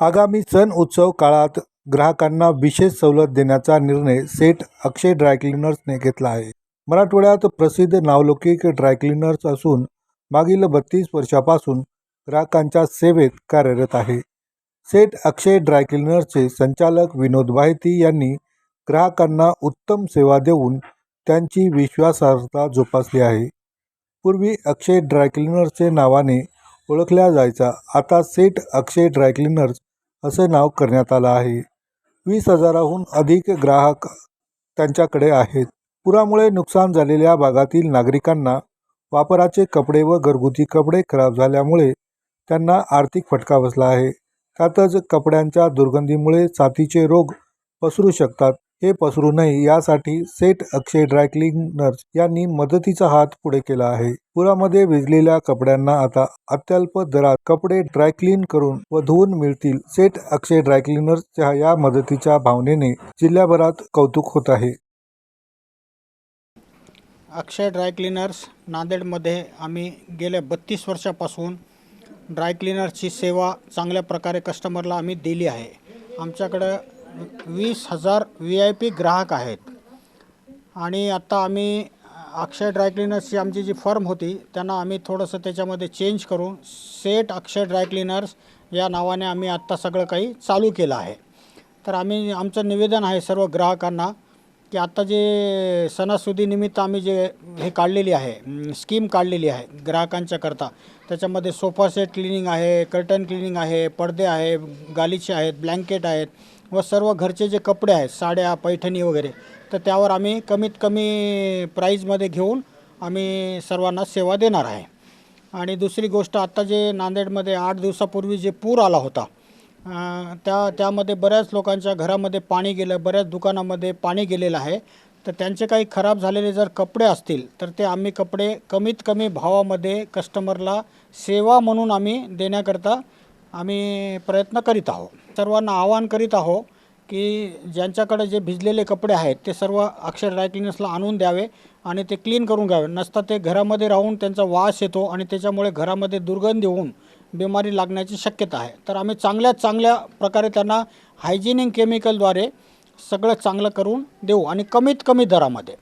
आगामी सण उत्सव काळात ग्राहकांना विशेष सवलत देण्याचा निर्णय सेट अक्षय ड्रायक्लिनर्सने घेतला आहे. मराठवाड्यात प्रसिद्ध नावलौकिक ड्रायक्लिनर्स असून मागील बत्तीस वर्षापासून ग्राहकांच्या सेवेत कार्यरत आहे. सेट अक्षय ड्रायक्लिनर्सचे संचालक विनोद वाहिती यांनी ग्राहकांना उत्तम सेवा देऊन त्यांची विश्वासार्हता जोपासली आहे. पूर्वी अक्षय ड्रायक्लिनर्सचे नावाने ओळखल्या जायचा. आता सेट अक्षय ड्रायक्लिनर्स असे नाव करण्यात आलं आहे. वीस हजाराहून अधिक ग्राहक त्यांच्याकडे आहेत. पुरामुळे नुकसान झालेल्या भागातील नागरिकांना वापराचे कपडे व घरगुती कपडे खराब झाल्यामुळे त्यांना आर्थिक फटका बसला आहे. त्यातच कपड्यांच्या दुर्गंधीमुळे साथीचे रोग पसरू शकतात. हे पसरू नये यासाठी सेट अक्षय ड्रायक्लिनर्स यांनी मदतीचा हात पुढे केला आहे. पुरामध्ये भिजलेल्या कपड्यांना आता अत्यल्प दरात कपडे ड्रायक्लीन करून व धुवून मिळतील. सेट अक्षय ड्रायक्लिनर्सच्या या मदतीच्या भावनेने जिल्ह्याभरात कौतुक होत आहे. अक्षय ड्राय क्लीनर्स नांदेडमध्ये आम्ही गेल्या बत्तीस वर्षापासून ड्राय क्लीनर्सची सेवा चांगल्या प्रकारे कस्टमरला आम्ही दिली आहे. आमच्याकडं वीस हजार व्ही आय पी ग्राहक आहेत. आणि आत्ता आम्ही अक्षय ड्राय क्लीनर्सची आमची जी फर्म होती त्यांना आम्ही थोडंसं त्याच्यामध्ये चेंज करून सेट अक्षय ड्राय क्लीनर्स या नावाने आम्ही आत्ता सगळं काही चालू केलं आहे. तर आम्ही आमचं निवेदन आहे सर्व ग्राहकांना की आत्ता जे सणासुदीनिमित्त आम्ही जे हे काढलेली आहे स्कीम काढलेली आहे ग्राहकांच्या करता त्याच्यामध्ये सोफा सेट क्लिनिंग आहे कर्टन क्लिनिंग आहे पडदे आहे गालीचे आहेत ब्लँकेट आहेत व सर्व घरचे जे कपडे आहेत साड्या पैठणी वगैरे तर त्यावर आम्ही कमीत कमी प्राईजमध्ये घेऊन आम्ही सर्वांना सेवा देणार आहे. आणि दुसरी गोष्ट आत्ता जे नांदेडमध्ये आठ दिवसापूर्वी जे पूर आला होता त्या त्यामध्ये बऱ्याच लोकांच्या घरामध्ये पाणी गेलं बऱ्याच दुकानामध्ये पाणी गेलेलं आहे. तर त्यांचे काही खराब झालेले जर कपडे असतील तर ते आम्ही कपडे कमीत कमी भावामध्ये कस्टमरला सेवा म्हणून आम्ही देण्याकरता आम्ही प्रयत्न करीत आहोत. सर्वांना आवाहन करीत आहो की ज्यांच्याकडे जे भिजलेले कपडे आहेत ते सर्व अक्षर ड्रायक्लिनर्सला आणून द्यावे आणि ते क्लीन करून घ्यावे. नसता ते घरामध्ये राहून त्यांचा वास येतो आणि त्याच्यामुळे घरामध्ये दुर्गंधी होऊन बिमारी लागण्याची शक्यता आहे. तर आम्ही चांगल्यात चांगल्या प्रकारे त्यांना हायजिनिक केमिकलद्वारे सगळं चांगलं करून देऊ आणि कमीत कमी दरामध्ये.